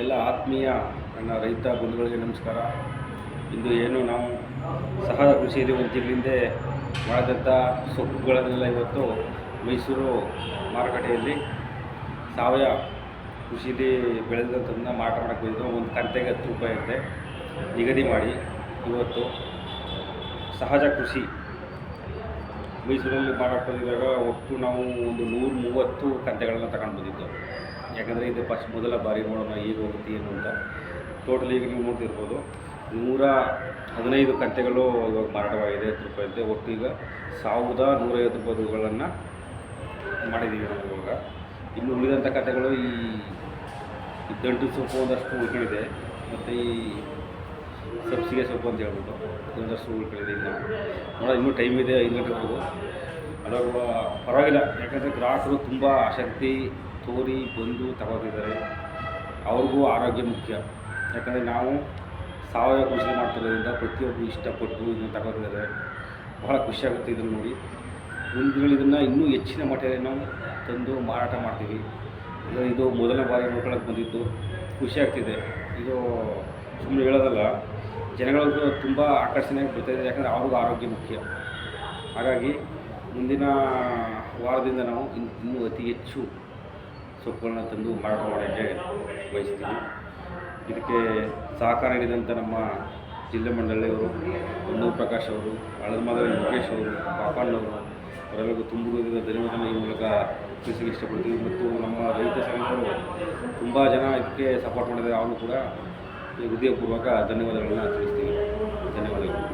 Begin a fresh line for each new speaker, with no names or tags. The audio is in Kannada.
ಎಲ್ಲ ಆತ್ಮೀಯ ನನ್ನ ರೈತ ಬಂಧುಗಳಿಗೆ ನಮಸ್ಕಾರ. ಇಂದು ಏನು ನಾವು ಸಹಜ ಕೃಷಿಯಲ್ಲಿ ಒಂದು ತಿಂಗಳಿಂದ ಮಾಡಿದಂಥ ಸೊಪ್ಪುಗಳನ್ನೆಲ್ಲ ಇವತ್ತು ಮೈಸೂರು ಮಾರುಕಟ್ಟೆಯಲ್ಲಿ ಸಾವಯವ ಕೃಷಿಲಿ ಬೆಳೆದಂಥದನ್ನ ಮಾರಾಟ ಮಾಡೋಕ್ಕೆ ಬಂದಿದ್ದು. ಒಂದು ಕಂತೆಗೆ ಹತ್ತು ರೂಪಾಯಿ ಅಂತೆ. ನಿಗದಿ ಮಾಡಿ ಇವತ್ತು ಸಹಜ ಕೃಷಿ ಮೈಸೂರಲ್ಲಿ ಮಾರಾಟ ಬಂದಿದ್ದಾಗ ಒಟ್ಟು ನಾವು ಒಂದು ನೂರು ಮೂವತ್ತು ಕಂತೆಗಳನ್ನು ತಗೊಂಡು ಬಂದಿದ್ದು ಯಾಕಂದರೆ ಇದು ಫಸ್ಟ್ ಮೊದಲ ಬಾರಿ ನೋಡೋಣ ಈಗ ಹೋಗುತ್ತೆ ಏನು ಅಂತ. ಟೋಟಲ್ ಈಗ ನೀವು ನೋಡ್ತಿರ್ಬೋದು. ನೂರ ಹದಿನೈದು ಕಂತೆಗಳು ಇವಾಗ ಮಾರಾಟವಾಗಿದೆ ಹತ್ತು ರೂಪಾಯಿ ಅಂತೆ. ಒಟ್ಟು ಈಗ ಸಾವಿರದ ನೂರೈವತ್ತು ರೂಪಾಯಿಗಳನ್ನು ಮಾಡಿದ್ದೀವಿ ನಾವು ಇವಾಗ. ಇನ್ನು ಉಳಿದಂಥ ಕತೆಗಳು ಈ ದಂಟು ಸೊಪ್ಪು ಒಂದಷ್ಟು ಉಳ್ಕೊಂಡಿದೆ. ಮತ್ತು ಈ ಸಬ್ಸಿಗೆ ಸೊಪ್ಪು ಅಂತ ಹೇಳ್ಬಿಟ್ಟು ಒಂದಷ್ಟು ಉಳ್ಕೊಂಡಿದೆ ಇನ್ನು. ನೋಡೋ ಇನ್ನೂ ಟೈಮ್ ಇದೆ ಐದು ಗಂಟೆವರೆಗೂ ಅದಾಗ ಪರವಾಗಿಲ್ಲ. ಯಾಕಂದರೆ ಗ್ರಾಹಕರು ತುಂಬ ಆಸಕ್ತಿ ತೋರಿ, ಬಂದು ತಗೋತಿದ್ದಾರೆ. ಅವ್ರಿಗೂ ಆರೋಗ್ಯ ಮುಖ್ಯ. ಯಾಕಂದರೆ ನಾವು ಸಾವಯವ ಕೃಷಿ ಮಾಡ್ತಿರೋದ್ರಿಂದ ಪ್ರತಿಯೊಬ್ಬರು ಇಷ್ಟಪಟ್ಟು ಇದನ್ನು ತಗೋತಿದ್ದಾರೆ. ಬಹಳ ಖುಷಿಯಾಗುತ್ತೆ ಇದನ್ನು ನೋಡಿ. ಮುಂದಿನ ಇದನ್ನು ಇನ್ನೂ ಹೆಚ್ಚಿನ ಮಟ್ಟದಲ್ಲಿ ನಾವು ತಂದು ಮಾರಾಟ ಮಾಡ್ತೀವಿ. ಇದು ಮೊದಲ ಬಾರಿ ನೋಡ್ಕೊಳಕ್ಕೆ ಬಂದಿದ್ದು. ಖುಷಿ ಆಗ್ತಿದೆ. ಇದು ಸುಮ್ಮನೆ ಹೇಳೋದಲ್ಲ ಜನಗಳಿಗೂ ತುಂಬ ಆಕರ್ಷಣೆಯಾಗಿ ಬರ್ತಾಯಿದೆ ಯಾಕಂದರೆ ಅವ್ರಿಗೂ ಆರೋಗ್ಯ ಮುಖ್ಯ. ಹಾಗಾಗಿ ಮುಂದಿನ ವಾರದಿಂದ ನಾವು ಇನ್ ಇನ್ನೂ ಅತಿ ಹೆಚ್ಚು ಸೊಪ್ಪುಗಳನ್ನ ತಂದು ಮಾರಾಟ ಮಾಡೋಕ್ಕೆ ಬಯಸ್ತೀವಿ. ಇದಕ್ಕೆ ಸಹಕಾರ ನೀಡಿದಂಥ ನಮ್ಮ ಜಿಲ್ಲೆ ಮಂಡಳಿಯವರು ಒಂದು ಪ್ರಕಾಶ್ ಅವರು ಹಳದಮಾದ ಮುಖೇಶ್ ಅವರು ಪಾಪಣ್ಣವರು ಅವರೆಲ್ಲರಿಗೂ ತುಂಬ ಧನ್ಯವಾದ ಈ ಮೂಲಕ ಕೃಷಿಗೆ ಇಷ್ಟಪಡ್ತೀವಿ ಮತ್ತು ನಮ್ಮ ರೈತ ಸಂಘಗಳು ತುಂಬ ಜನ ಇದಕ್ಕೆ ಸಪೋರ್ಟ್ ಮಾಡಿದ್ದಾರೆ. ಅವರು ಕೂಡ ಹೃದಯಪೂರ್ವಕ ಧನ್ಯವಾದಗಳನ್ನ ತಿಳಿಸ್ತೀವಿ. ಧನ್ಯವಾದಗಳು.